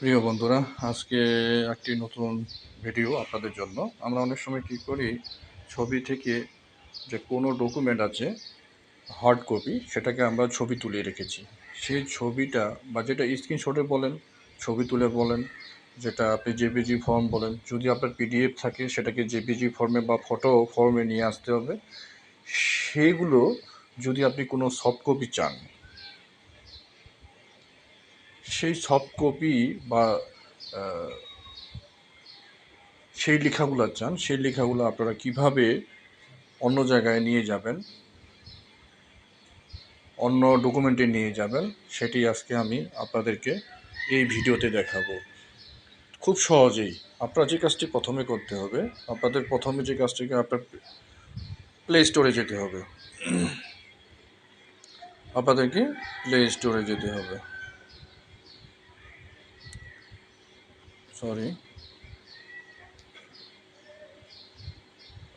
প্রিয় বন্ধুরা, আজকে একটি নতুন ভিডিও আপনাদের জন্য। আমরা অনেক সময় কী করি, ছবি থেকে যে কোনো ডকুমেন্ট আছে হার্ড কপি সেটাকে আমরা ছবি তুলে রেখেছি। সেই ছবিটা বা যেটা স্ক্রিনশটে বলেন, ছবি তুলে বলেন, যেটা আপনি জেপিজি ফর্ম বলেন, যদি আপনার পিডিএফ থাকে, সেটাকে জেপিজি ফর্মে বা ফটো ফর্মে নিয়ে আসতে হবে। সেইগুলো যদি আপনি কোনো সফট কপি চান সেই সফট কপি বা সেই লেখাগুলো চান, সেই লেখাগুলো আপনারা কীভাবে অন্য জায়গায় নিয়ে যাবেন, অন্য ডকুমেন্টে নিয়ে যাবেন, সেটি আজকে আমি আপনাদেরকে এই ভিডিওতে দেখাবো। খুব সহজেই আপনারা যে কাজটি প্রথমে করতে হবে, আপনাদের প্রথমে যে কাজটিকে আপনার প্লে স্টোরে যেতে হবে। আপনাদেরকে প্লে স্টোরে যেতে হবে। সরি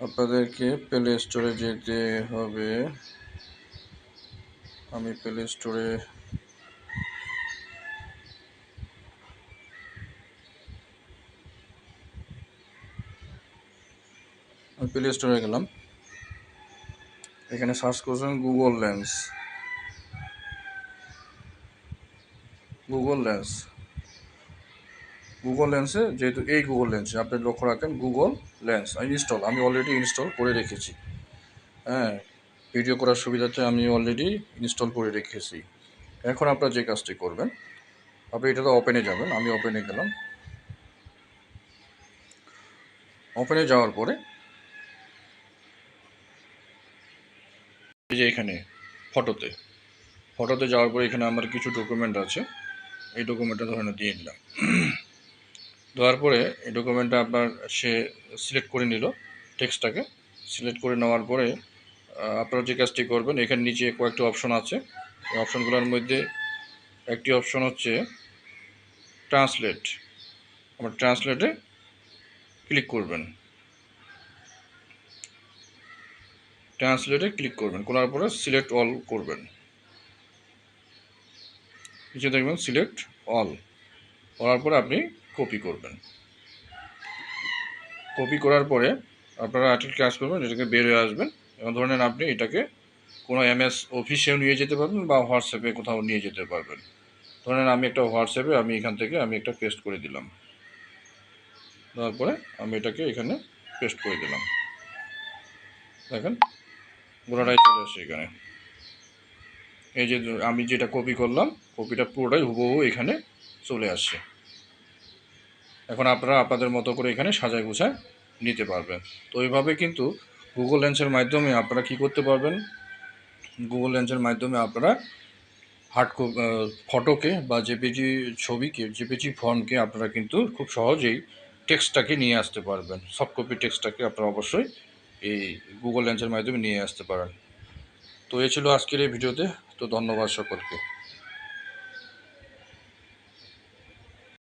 আপনাদেরকে প্লে স্টোরে যেতে হবে। আমি প্লে স্টোরে আমি প্লে স্টোরে গেলাম। এখানে সার্চ করছেন Google lens Google lens Google লেন্সে যেহেতু এই গুগল লেন্সে আপনি লক্ষ্য রাখেন গুগল লেন্স ইনস্টল আমি অলরেডি ইনস্টল করে রেখেছি। হ্যাঁ ভিডিও করার সুবিধাতে আমি অলরেডি ইনস্টল করে রেখেছি। এখন আপনারা যে কাজটি করবেন, আপনি এটা তো ওপেনে যাবেন, আমি ওপেনে গেলাম। ওপেনে যাওয়ার পরে, এই যে এখানে ফটোতে ফটোতে যাওয়ার পরে এখানে আমার কিছু ডকুমেন্ট আছে, এই ডকুমেন্টটা ধরে দিয়ে দিলাম দেওয়ার পরে এই ডকুমেন্টটা আপনার সে সিলেক্ট করে নিল টেক্সটটাকে সিলেক্ট করে নেওয়ার পরে আপনারা যে কাজটি করবেন, এখানে নিচে কয়েকটি অপশন আছে। এই অপশনগুলোর মধ্যে একটি অপশন হচ্ছে ট্রান্সলেট আমার ট্রান্সলেটে ক্লিক করবেন। ট্রান্সলেটে ক্লিক করবেন। করার পরে সিলেক্ট অল করবেন। নিচে দেখবেন সিলেক্ট অল করার পরে আপনি কপি করবেন। কপি করার পরে আপনারা আর্টিকেল কাজ করবেন এটাকে বের হয়ে আসবেন এবং ধরে নেন আপনি এটাকে কোনো এমএস অফিসেও নিয়ে যেতে পারবেন বা হোয়াটসঅ্যাপে কোথাও নিয়ে যেতে পারবেন। ধরে নেন আমি একটা হোয়াটসঅ্যাপে আমি এখান থেকে আমি একটা পেস্ট করে দিলাম। তারপরে আমি এটাকে এখানে পেস্ট করে দিলাম। দেখেন, গোড়াটাই চলে আসছে এখানে। এই যে আমি যেটা কপি করলাম, কপিটা পুরোটাই হুবহু এখানে চলে আসছে। এখন আপনারা আপনাদের মতো করে এখানে সাজায় গুছায় নিতে পারবেন। তো এইভাবে কিন্তু গুগল লেন্সের মাধ্যমে আপনারা কি করতে পারবেন? গুগল লেন্সের মাধ্যমে আপনারা হার্ড ফটোকে বা জেপিজি ছবিকে জেপিজি ফর্মকে আপনারা কিন্তু খুব সহজেই টেক্সটটাকে নিয়ে আসতে পারবেন। সফট কপি টেক্সটটাকে আপনারা অবশ্যই এই গুগল লেন্সের মাধ্যমে নিয়ে আসতে পারেন। তো এ ছিল আজকের এই ভিডিওতে। তো ধন্যবাদ সকলকে।